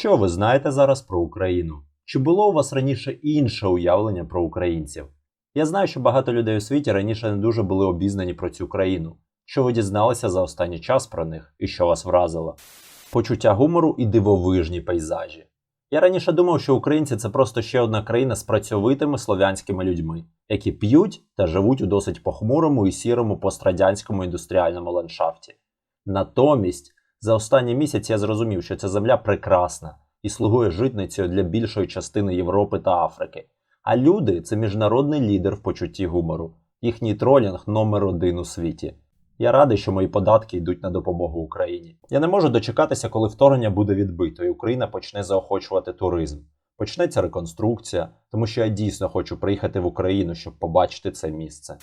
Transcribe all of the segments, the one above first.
Що ви знаєте зараз про Україну? Чи було у вас раніше інше уявлення про українців? Я знаю, що багато людей у світі раніше не дуже були обізнані про цю країну. Що ви дізналися за останній час про них і що вас вразило? Почуття гумору і дивовижні пейзажі. Я раніше думав, що українці це просто ще одна країна з працьовитими слов'янськими людьми, які п'ють та живуть у досить похмурому і сірому пострадянському індустріальному ландшафті. Натомість, за останній місяць я зрозумів, що ця земля прекрасна і слугує житницею для більшої частини Європи та Африки. А люди це міжнародний лідер в почутті гумору, їхній тролінг номер один у світі. Я радий, що мої податки йдуть на допомогу Україні. Я не можу дочекатися, коли вторгнення буде відбито, і Україна почне заохочувати туризм. Почнеться реконструкція, тому що я дійсно хочу приїхати в Україну, щоб побачити це місце.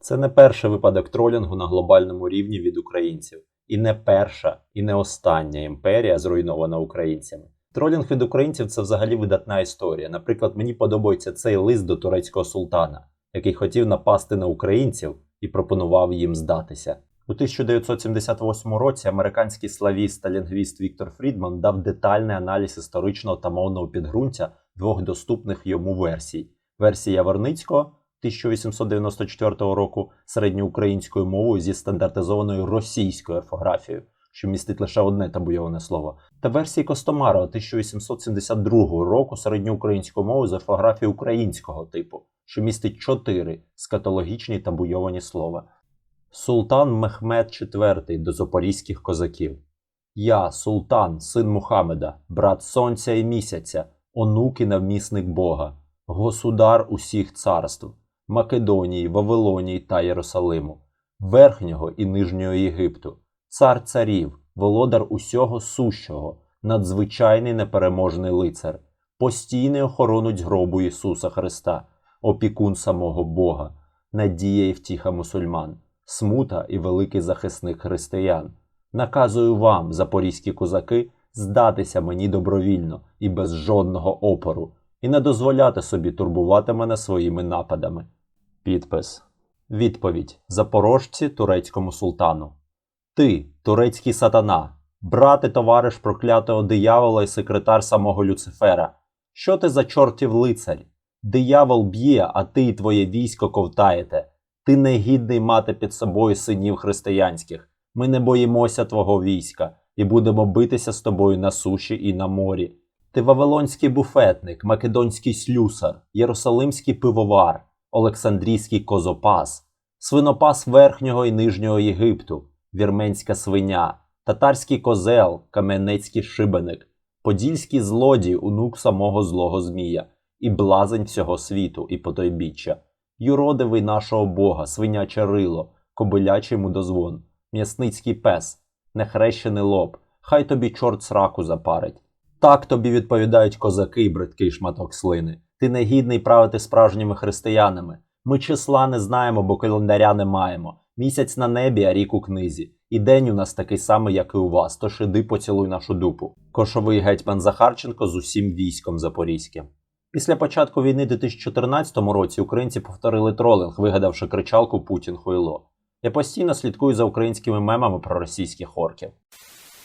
Це не перший випадок тролінгу на глобальному рівні від українців, і не перша, і не остання імперія, зруйнована українцями. Тролінг від українців це взагалі видатна історія. Наприклад, мені подобається цей лист до турецького султана, який хотів напасти на українців і пропонував їм здатися. У 1978 році американський славіст та лінгвіст Віктор Фрідман дав детальний аналіз історичного та мовного підґрунтя двох доступних йому версій: версія Яворницького 1894 року середньоукраїнською мовою зі стандартизованою російською орфографією, що містить лише одне табуйоване слово, та версії Костомарова 1872 року середньоукраїнською мовою з орфографією українського типу, що містить чотири скатологічні табуйовані слова. Султан Мехмед IV до запорізьких козаків. Я, султан, син Мухаммеда, брат сонця і місяця, онук і навмісник Бога, государ усіх царств, Македонії, Вавилонії та Єрусалиму, Верхнього і Нижнього Єгипту, цар царів, володар усього сущого, надзвичайний непереможний лицар, постійний охоронець гробу Ісуса Христа, опікун самого Бога, надія і втіха мусульман, смута і великий захисник християн. Наказую вам, запорізькі козаки, здатися мені добровільно і без жодного опору, і не дозволяти собі турбувати мене своїми нападами. Підпис. Відповідь Запорожці турецькому султану. Ти, турецький сатана, брат і товариш проклятого диявола і секретар самого Люцифера. Що ти за чортів лицарь? Диявол б'є, а ти і твоє військо ковтаєте. Ти негідний мати під собою синів християнських. Ми не боїмося твого війська і будемо битися з тобою на суші і на морі. Ти вавилонський буфетник, македонський слюсар, єрусалимський пивовар, Олександрійський козопас, свинопас Верхнього і Нижнього Єгипту, вірменська свиня, татарський козел, кам'янецький шибеник, подільський злодій, онук самого злого Змія, і блазень всього світу, і потойбіччя, юродивий нашого Бога, свиняче рило, кобилячий мудозвон, м'ясницький пес, нехрещений лоб, хай тобі чорт сраку запарить. Так тобі відповідають козаки бридкий шматок слини. Ти негідний правити справжніми християнами. Ми числа не знаємо, бо календаря не маємо. Місяць на небі, а рік у книзі. І день у нас такий самий, як і у вас, тож іди поцілуй нашу дупу. Кошовий гетьман Захарченко з усім військом запорізьким. Після початку війни у 2014 році українці повторили тролинг, вигадавши кричалку Путін хуйло. Я постійно слідкую за українськими мемами про російських орків.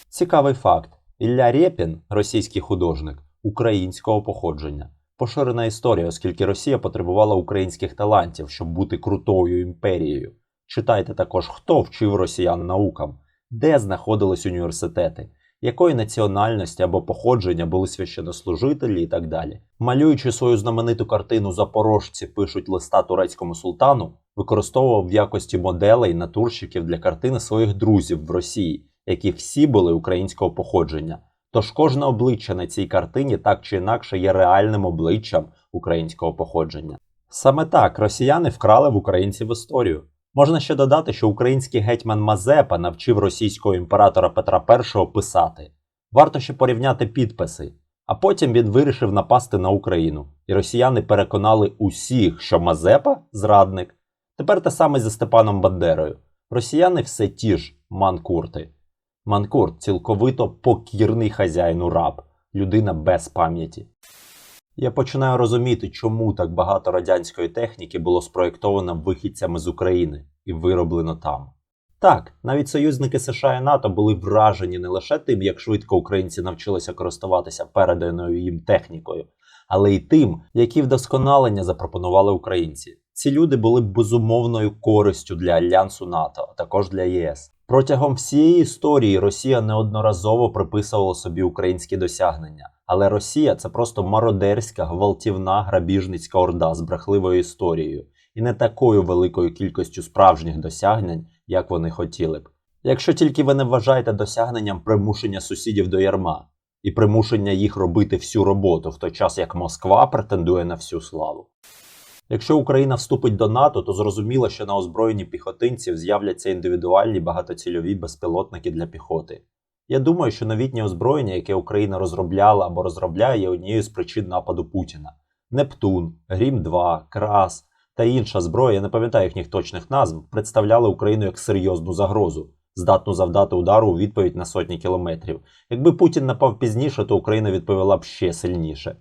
Цікавий факт: Ілля Рєпін, російський художник, українського походження. Поширена історія, оскільки Росія потребувала українських талантів, щоб бути крутою імперією. Читайте також, хто вчив росіян наукам, де знаходились університети, якої національності або походження були священнослужителі і так далі. Малюючи свою знамениту картину Запорожці пишуть листа турецькому султану, використовував в якості моделей натурщиків для картини своїх друзів в Росії, які всі були українського походження. Тож кожне обличчя на цій картині так чи інакше є реальним обличчям українського походження. Саме так росіяни вкрали в українців історію. Можна ще додати, що український гетьман Мазепа навчив російського імператора Петра І писати. Варто ще порівняти підписи. А потім він вирішив напасти на Україну, і росіяни переконали усіх, що Мазепа зрадник. Тепер те саме зі Степаном Бандерою. Росіяни все ті ж манкурти. Манкурт цілковито покірний хазяїну раб, людина без пам'яті. Я починаю розуміти, чому так багато радянської техніки було спроєктовано вихідцями з України і вироблено там. Так, навіть союзники США і НАТО були вражені не лише тим, як швидко українці навчилися користуватися переданою їм технікою, але й тим, які вдосконалення запропонували українці. Ці люди були безумовною користю для альянсу НАТО, а також для ЄС. Протягом всієї історії Росія неодноразово приписувала собі українські досягнення, але Росія це просто мародерська, гвалтівна, грабіжницька орда з брехливою історією і не такою великою кількістю справжніх досягнень, як вони хотіли б. Якщо тільки ви не вважаєте досягненням примушення сусідів до ярма і примушення їх робити всю роботу, в той час як Москва претендує на всю славу. Якщо Україна вступить до НАТО, то зрозуміло, що на озброєнні піхотинців з'являться індивідуальні багатоцільові безпілотники для піхоти. Я думаю, що новітнє озброєння, яке Україна розробляла або розробляє, є однією з причин нападу Путіна. Нептун, Грім 2, Крас та інша зброя, я не пам'ятаю їхніх точних назв, представляли Україну як серйозну загрозу, здатну завдати удару у відповідь на сотні кілометрів. Якби Путін напав пізніше, то Україна відповіла б ще сильніше.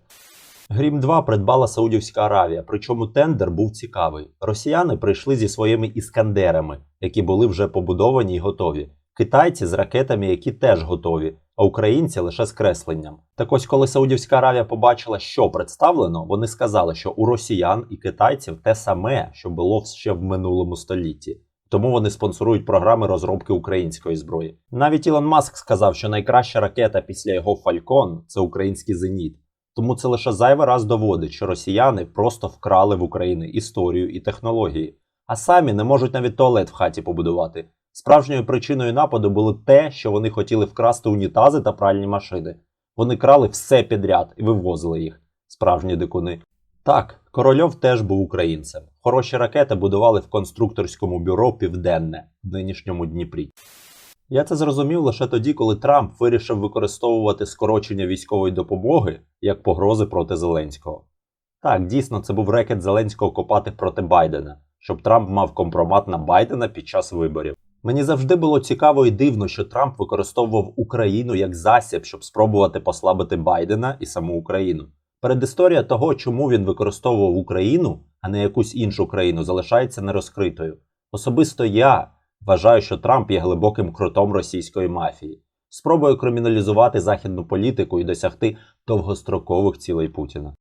Грім 2 придбала Саудівська Аравія, причому тендер був цікавий. Росіяни прийшли зі своїми іскандерами, які були вже побудовані і готові. Китайці з ракетами, які теж готові, а українці лише з кресленням. Так ось, коли Саудівська Аравія побачила, що представлено, вони сказали, що у росіян і китайців те саме, що було ще в минулому столітті. Тому вони спонсорують програми розробки української зброї. Навіть Ілон Маск сказав, що найкраща ракета після його Фалькон це український зеніт. Тому це лише зайвий раз доводить, що росіяни просто вкрали в Україні історію і технології, а самі не можуть навіть туалет в хаті побудувати. Справжньою причиною нападу було те, що вони хотіли вкрасти унітази та пральні машини. Вони крали все підряд і вивозили їх, справжні дикуни. Так, корольов теж був українцем. Хороші ракети будували в конструкторському бюро Південне в нинішньому Дніпрі. Я це зрозумів лише тоді, коли Трамп вирішив використовувати скорочення військової допомоги як погрози проти Зеленського. Так, дійсно, це був рекет Зеленського копати проти Байдена, щоб Трамп мав компромат на Байдена під час виборів. Мені завжди було цікаво і дивно, що Трамп використовував Україну як засіб, щоб спробувати послабити Байдена і саму Україну. Передісторія того, чому він використовував Україну, а не якусь іншу країну, залишається нерозкритою. Особисто я вважаю, що Трамп є глибоким крутом російської мафії, спробує криміналізувати західну політику і досягти довгострокових цілей Путіна.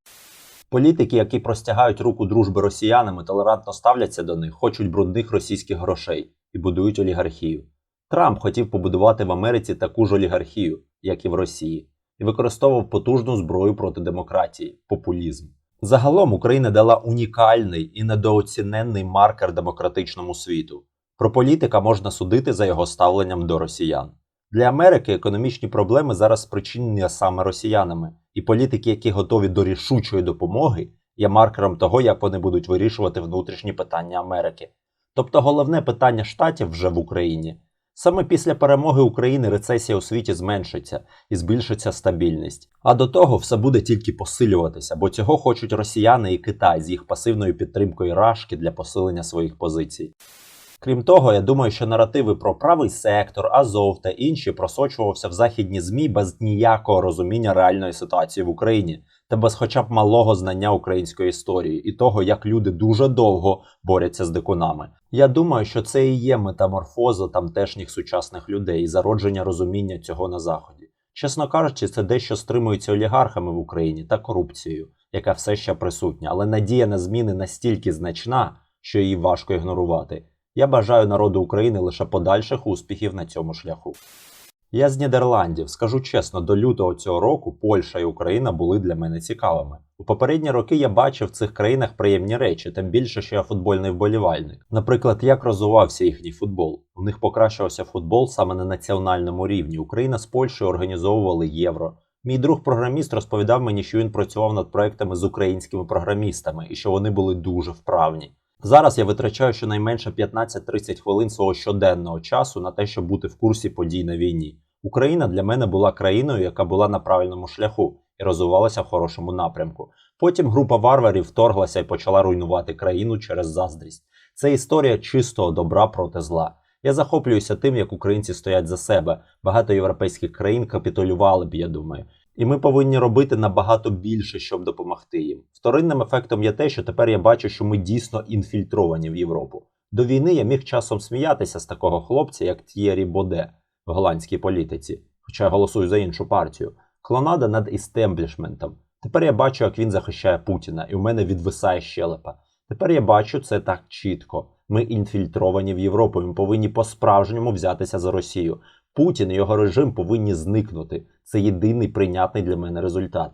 Політики, які простягають руку дружби росіянам і толерантно ставляться до них, хочуть брудних російських грошей і будують олігархію. Трамп хотів побудувати в Америці таку ж олігархію, як і в Росії, і використовував потужну зброю проти демократії популізм. Загалом Україна дала унікальний і недооціненний маркер демократичному світу. Про політика можна судити за його ставленням до росіян. Для Америки економічні проблеми зараз спричинені саме росіянами, і політики, які готові до рішучої допомоги, є маркером того, як вони будуть вирішувати внутрішні питання Америки. Тобто головне питання штатів вже в Україні. Саме після перемоги України рецесія у світі зменшиться і збільшиться стабільність. А до того все буде тільки посилюватися, бо цього хочуть росіяни і Китай з їх пасивною підтримкою Рашки для посилення своїх позицій. Крім того, я думаю, що наративи про правий сектор, Азов та інші просочувався в західні ЗМІ без ніякого розуміння реальної ситуації в Україні та без хоча б малого знання української історії і того, як люди дуже довго борються з дикунами. Я думаю, що це і є метаморфоза тамтешніх сучасних людей і зародження розуміння цього на заході. Чесно кажучи, це дещо стримується олігархами в Україні та корупцією, яка все ще присутня, але надія на зміни настільки значна, що її важко ігнорувати. Я бажаю народу України лише подальших успіхів на цьому шляху. Я з Нідерландів. Скажу чесно, до лютого цього року Польща і Україна були для мене цікавими. У попередні роки я бачив в цих країнах приємні речі, тим більше, що я футбольний вболівальник. Наприклад, як розвивався їхній футбол. У них покращувався футбол саме на національному рівні. Україна з Польщею організовували євро. Мій друг програміст розповідав мені, що він працював над проектами з українськими програмістами і що вони були дуже вправні. Зараз я витрачаю щонайменше 15-30 хвилин свого щоденного часу на те, щоб бути в курсі подій на війні. Україна для мене була країною, яка була на правильному шляху і розвивалася в хорошому напрямку. Потім група варварів вторглася і почала руйнувати країну через заздрість. Це історія чистого добра проти зла. Я захоплююся тим, як українці стоять за себе. Багато європейських країн капітулювали б, я думаю. І ми повинні робити набагато більше, щоб допомогти їм. Вторинним ефектом є те, що тепер я бачу, що ми дійсно інфільтровані в Європу. До війни я міг часом сміятися з такого хлопця, як Т'єрі Боде в голландській політиці, хоча я голосую за іншу партію. Клонада над істемблішментом. Тепер я бачу, як він захищає Путіна, і у мене відвисає щелепа. Тепер я бачу це так чітко. Ми інфільтровані в Європу. Ми повинні по-справжньому взятися за Росію. Путін і його режим повинні зникнути. Це єдиний прийнятний для мене результат.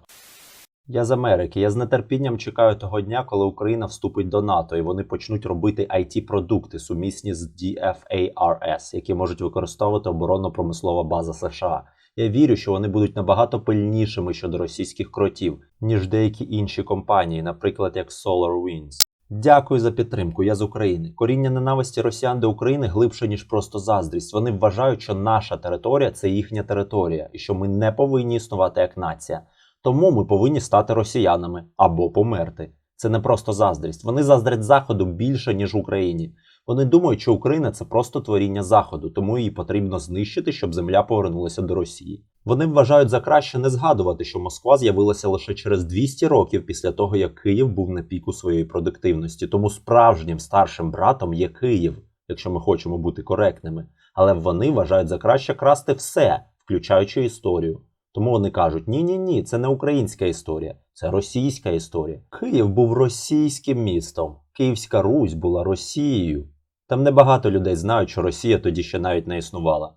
Я з Америки. Я з нетерпінням чекаю того дня, коли Україна вступить до НАТО і вони почнуть робити it продукти сумісні з DFARS, які можуть використовувати оборонно-промислова база США. Я вірю, що вони будуть набагато пильнішими щодо російських кротів, ніж деякі інші компанії, наприклад, як SolarWinds. Дякую за підтримку. Я з України. Коріння ненависті росіян до України глибше ніж просто заздрість. Вони вважають, що наша територія це їхня територія, і що ми не повинні існувати як нація. Тому ми повинні стати росіянами або померти. Це не просто заздрість. Вони заздрять заходу більше ніж Україні. Вони думають, що Україна це просто творіння заходу, тому її потрібно знищити, щоб земля повернулася до Росії. Вони вважають за краще не згадувати, що Москва з'явилася лише через 200 років після того, як Київ був на піку своєї продуктивності. Тому справжнім старшим братом є Київ, якщо ми хочемо бути коректними. Але вони вважають за краще красти все, включаючи історію. Тому вони кажуть: ні, ні, ні, це не українська історія, це російська історія. Київ був російським містом. Київська Русь була Росією. Там небагато людей знають, що Росія тоді ще навіть не існувала.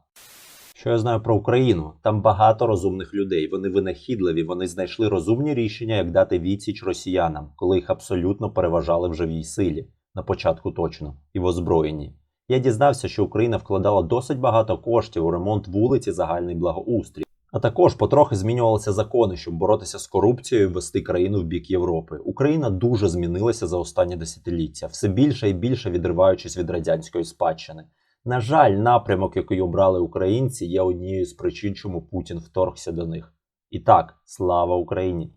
Що я знаю про Україну? Там багато розумних людей. Вони винахідливі, вони знайшли розумні рішення, як дати відсіч росіянам, коли їх абсолютно переважали в живій силі, на початку точно, і в озброєнні. Я дізнався, що Україна вкладала досить багато коштів у ремонт вулиць і загальний благоустрій. А також потрохи змінювалися закони, щоб боротися з корупцією і вести країну в бік Європи. Україна дуже змінилася за останні десятиліття, все більше і більше відриваючись від радянської спадщини. На жаль, напрямок, який обрали українці, є однією з причин, чому Путін вторгся до них. І так, слава Україні!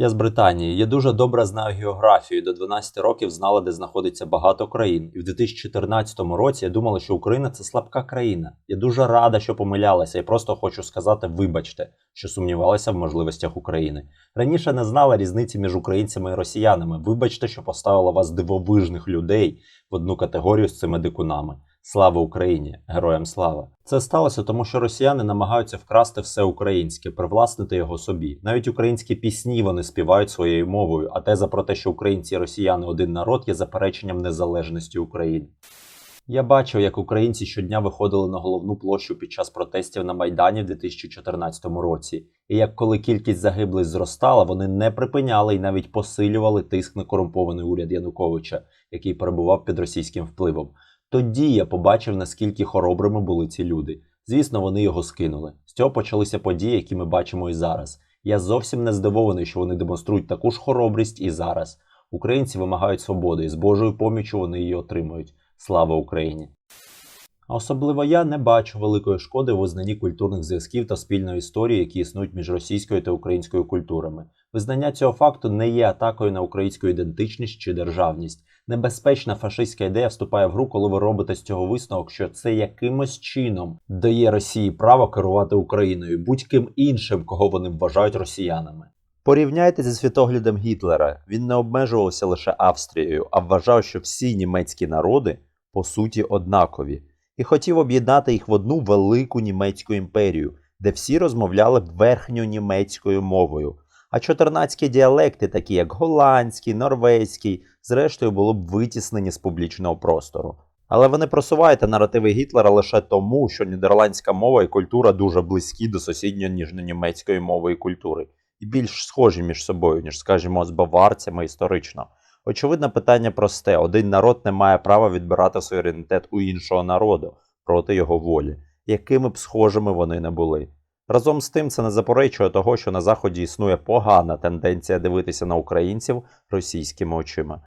Я з Британії. Я дуже добре знаю географію. До 12 років знала, де знаходиться багато країн. І в 2014 році я думала, що Україна це слабка країна. Я дуже рада, що помилялася, і просто хочу сказати, вибачте, що сумнівалася в можливостях України. Раніше не знала різниці між українцями і росіянами. Вибачте, що поставила вас дивовижних людей в одну категорію з цими дикунами. Слава Україні! Героям слава! Це сталося тому, що росіяни намагаються вкрасти все українське, привласнити його собі. Навіть українські пісні вони співають своєю мовою, а теза про те, що українці і росіяни один народ, є запереченням незалежності України. Я бачив, як українці щодня виходили на головну площу під час протестів на Майдані в 2014 році, і як коли кількість загиблих зростала, вони не припиняли і навіть посилювали тиск на корумпований уряд Януковича, який перебував під російським впливом. Тоді я побачив, наскільки хоробрими були ці люди. Звісно, вони його скинули. З цього почалися події, які ми бачимо і зараз. Я зовсім не здивований, що вони демонструють таку ж хоробрість і зараз. Українці вимагають свободи, і з Божою поміччю вони її отримують. Слава Україні! А особливо я не бачу великої шкоди в визнанні культурних зв'язків та спільної історії, які існують між російською та українською культурами. Визнання цього факту не є атакою на українську ідентичність чи державність. Небезпечна фашистська ідея вступає в гру, коли ви робите з цього висновок, що це якимось чином дає Росії право керувати Україною будь-ким іншим, кого вони вважають росіянами. Порівняйте зі світоглядом Гітлера. Він не обмежувався лише Австрією, а вважав, що всі німецькі народи по суті однакові, і хотів об'єднати їх в одну велику німецьку імперію, де всі розмовляли верхньонімецькою мовою. А чотирнацькі діалекти, такі як голландський, норвезький, зрештою були б витіснені з публічного простору. Але ви не просуваєте наративи Гітлера лише тому, що нідерландська мова і культура дуже близькі до сусідньої ніжнонімецької мови і культури, і більш схожі між собою, ніж, скажімо, з баварцями історично. Очевидне питання просте: один народ не має права відбирати суверенітет у іншого народу проти його волі, якими б схожими вони не були. Разом з тим, це не заперечує того, що на Заході існує погана тенденція дивитися на українців російськими очима.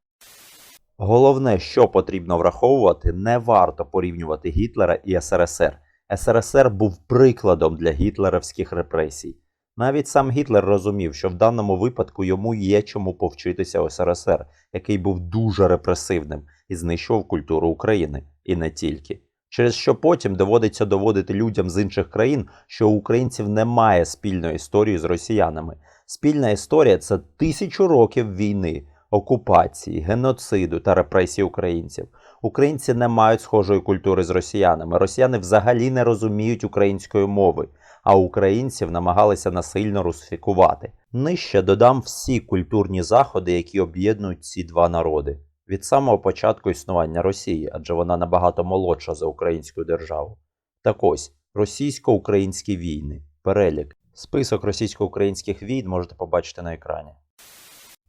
Головне, що потрібно враховувати, не варто порівнювати Гітлера і СРСР. СРСР був прикладом для гітлерівських репресій. Навіть сам Гітлер розумів, що в даному випадку йому є чому повчитися СРСР, який був дуже репресивним і знищував культуру України, і не тільки. Через що потім доводиться доводити людям з інших країн, що у українців немає спільної історії з росіянами. Спільна історія це тисячу років війни, окупації, геноциду та репресій українців. Українці не мають схожої культури з росіянами. Росіяни взагалі не розуміють української мови, а українців намагалися насильно русифікувати. Нижче додам всі культурні заходи, які об'єднують ці два народи від самого початку існування Росії, адже вона набагато молодша за українську державу. Так ось російсько-українські війни, перелік. Список російсько-українських війн можете побачити на екрані.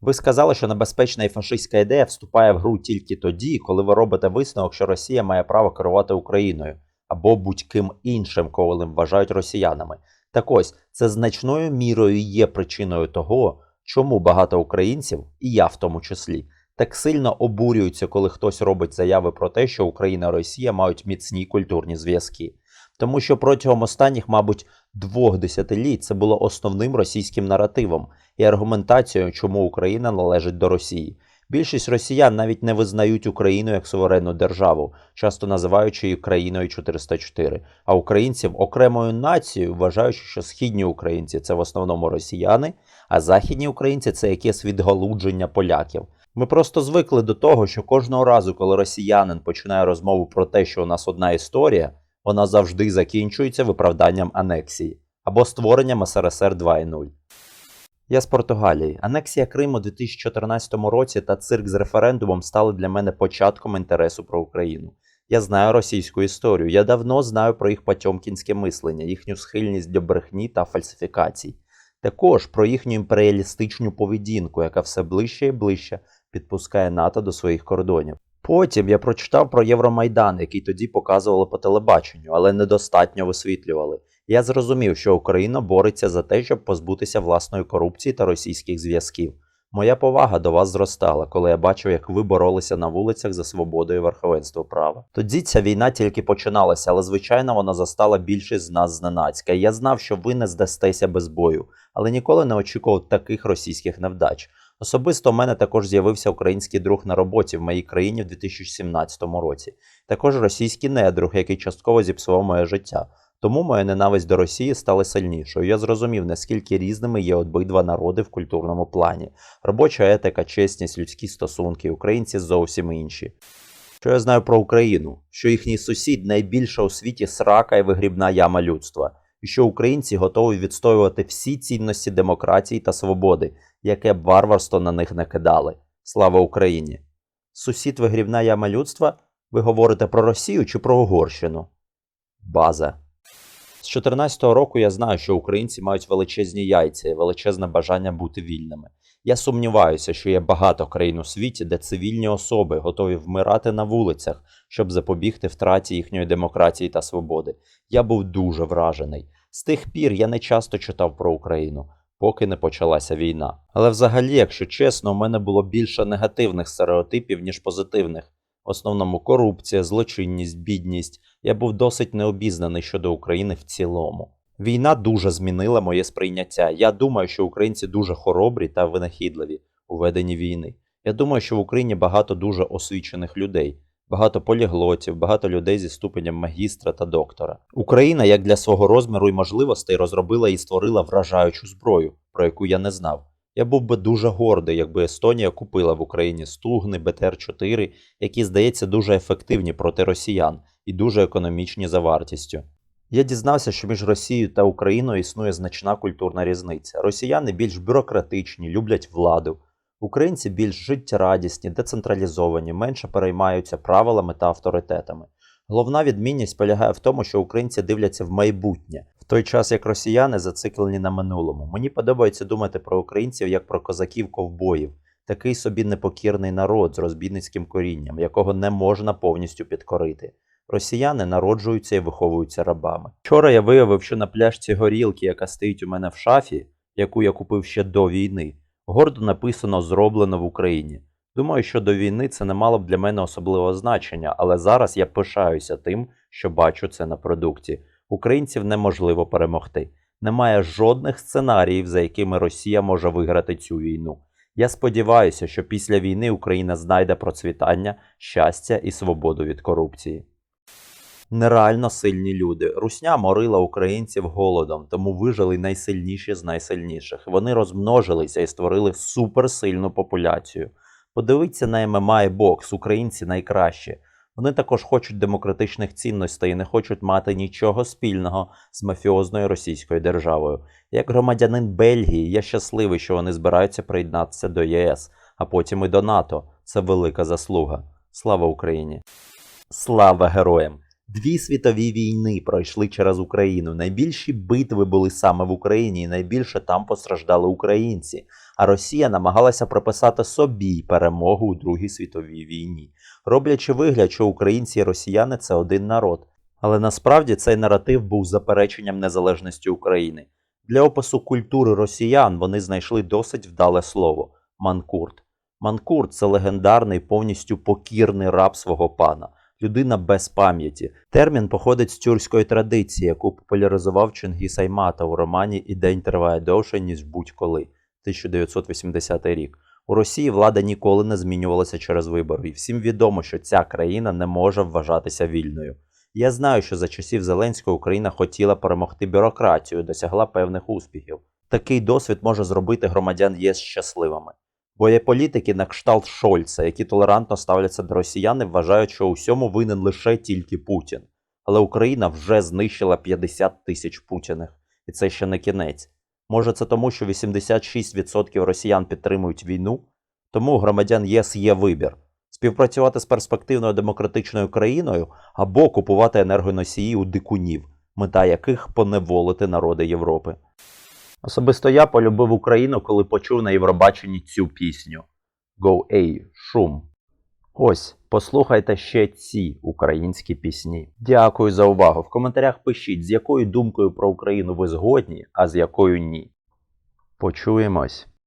Ви сказали, що небезпечна і фашистська ідея вступає в гру тільки тоді, коли ви робите висновок, що Росія має право керувати Україною або будь-ким іншим, коли вважають росіянами. Так ось це значною мірою є причиною того, чому багато українців, і я в тому числі, так сильно обурюються, коли хтось робить заяви про те, що Україна і Росія мають міцні культурні зв'язки. Тому що протягом останніх, мабуть, двох десятиліть це було основним російським наративом і аргументацією, чому Україна належить до Росії. Більшість росіян навіть не визнають Україну як суверенну державу, часто називаючи її країною 404, а українців окремою нацією, вважаючи, що східні українці це в основному росіяни, а західні українці це якесь відгалудження поляків. Ми просто звикли до того, що кожного разу, коли росіянин починає розмову про те, що у нас одна історія, вона завжди закінчується виправданням анексії або створенням СРСР 2.0. Я з Португалії. Анексія Криму у 2014 році та цирк з референдумом стали для мене початком інтересу про Україну. Я знаю російську історію. Я давно знаю про їх потьомкінське мислення, їхню схильність до брехні та фальсифікацій. Також про їхню імперіалістичну поведінку, яка все ближче і ближче підпускає НАТО до своїх кордонів. Потім я прочитав про Євромайдан, який тоді показували по телебаченню, але недостатньо висвітлювали. Я зрозумів, що Україна бореться за те, щоб позбутися власної корупції та російських зв'язків. Моя повага до вас зростала, коли я бачив, як ви боролися на вулицях за свободу і верховенство права. Тоді ця війна тільки починалася, але звичайно вона застала більшість з нас зненацька. Я знав, що ви не здастеся без бою, але ніколи не очікував таких російських невдач. Особисто в мене також з'явився український друг на роботі в моїй країні в 2017 році. Також російський недруг, який частково зіпсував моє життя. Тому моя ненависть до Росії стала сильнішою. Я зрозумів, наскільки різними є обидва народи в культурному плані. Робоча етика, чесність, людські стосунки, українці зовсім інші. Що я знаю про Україну? Що їхній сусід найбільша у світі срака і вигрібна яма людства, і що українці готові відстоювати всі цінності демократії та свободи, яке б варварство на них не кидали. Слава Україні! Сусід вигрівна яма людства? Ви говорите про Росію чи про Угорщину? База. З 14 року я знаю, що українці мають величезні яйця і величезне бажання бути вільними. Я сумніваюся, що є багато країн у світі, де цивільні особи готові вмирати на вулицях, щоб запобігти втраті їхньої демократії та свободи. Я був дуже вражений. З тих пір я не часто читав про Україну, поки не почалася війна. Але взагалі, якщо чесно, у мене було більше негативних стереотипів, ніж позитивних. В основному корупція, злочинність, бідність. Я був досить необізнаний щодо України в цілому. Війна дуже змінила моє сприйняття. Я думаю, що українці дуже хоробрі та винахідливі у веденні війни. Я думаю, що в Україні багато дуже освічених людей, багато поліглотів, багато людей зі ступенем магістра та доктора. Україна, як для свого розміру і можливостей, розробила і створила вражаючу зброю, про яку я не знав. Я був би дуже гордий, якби Естонія купила в Україні стугни БТР-4, які, здається, дуже ефективні проти росіян і дуже економічні за вартістю. Я дізнався, що між Росією та Україною існує значна культурна різниця. Росіяни більш бюрократичні, люблять владу. Українці більш життєрадісні, децентралізовані, менше переймаються правилами та авторитетами. Головна відмінність полягає в тому, що українці дивляться в майбутнє, в той час як росіяни зациклені на минулому. Мені подобається думати про українців як про козаків-ковбоїв, такий собі непокірний народ з розбійницьким корінням, якого не можна повністю підкорити. Росіяни народжуються і виховуються рабами. Вчора я виявив, що на пляшці горілки, яка стоїть у мене в шафі, яку я купив ще до війни, гордо написано зроблено в Україні. Думаю, що до війни це не мало б для мене особливого значення, але зараз я пишаюся тим, що бачу це на продукті. Українців неможливо перемогти. Немає жодних сценаріїв, за якими Росія може виграти цю війну. Я сподіваюся, що після війни Україна знайде процвітання, щастя і свободу від корупції. Нереально сильні люди. Русня морила українців голодом, тому вижили найсильніші з найсильніших. Вони розмножилися і створили суперсильну популяцію. Подивіться на ММА і бокс, українці найкращі. Вони також хочуть демократичних цінностей і не хочуть мати нічого спільного з мафіозною російською державою. Як громадянин Бельгії, я щасливий, що вони збираються приєднатися до ЄС, а потім і до НАТО. Це велика заслуга. Слава Україні! Слава героям! Дві світові війни пройшли через Україну. Найбільші битви були саме в Україні, і найбільше там постраждали українці. А Росія намагалася приписати собі перемогу у Другій світовій війні, роблячи вигляд, що українці і росіяни це один народ. Але насправді цей наратив був запереченням незалежності України. Для опису культури росіян вони знайшли досить вдале слово манкурт. Манкурт це легендарний, повністю покірний раб свого пана, людина без пам'яті. Термін походить з тюркської традиції, яку популяризував Чингіс Аймата у романі І день триває довше, ніж будь-коли 1980 рік. У Росії влада ніколи не змінювалася через вибори, і всім відомо, що ця країна не може вважатися вільною. Я знаю, що за часів Зеленського Україна хотіла перемогти бюрократію, досягла певних успіхів. Такий досвід може зробити громадян ЄС щасливими. Бо є політики на кшталт Шольца, які толерантно ставляться до росіян і вважають, що у всьому винен лише тільки Путін. Але Україна вже знищила 50 тисяч путіних, і це ще не кінець. Може, це тому, що 86% росіян підтримують війну? Тому у громадян ЄС є вибір: співпрацювати з перспективною демократичною країною або купувати енергоносії у дикунів, мета яких поневолити народи Європи. Особисто я полюбив Україну, коли почув на Євробаченні цю пісню Go A, шум. Ось, послухайте ще ці українські пісні. Дякую за увагу. В коментарях пишіть, з якою думкою про Україну ви згодні, а з якою ні. Почуємось.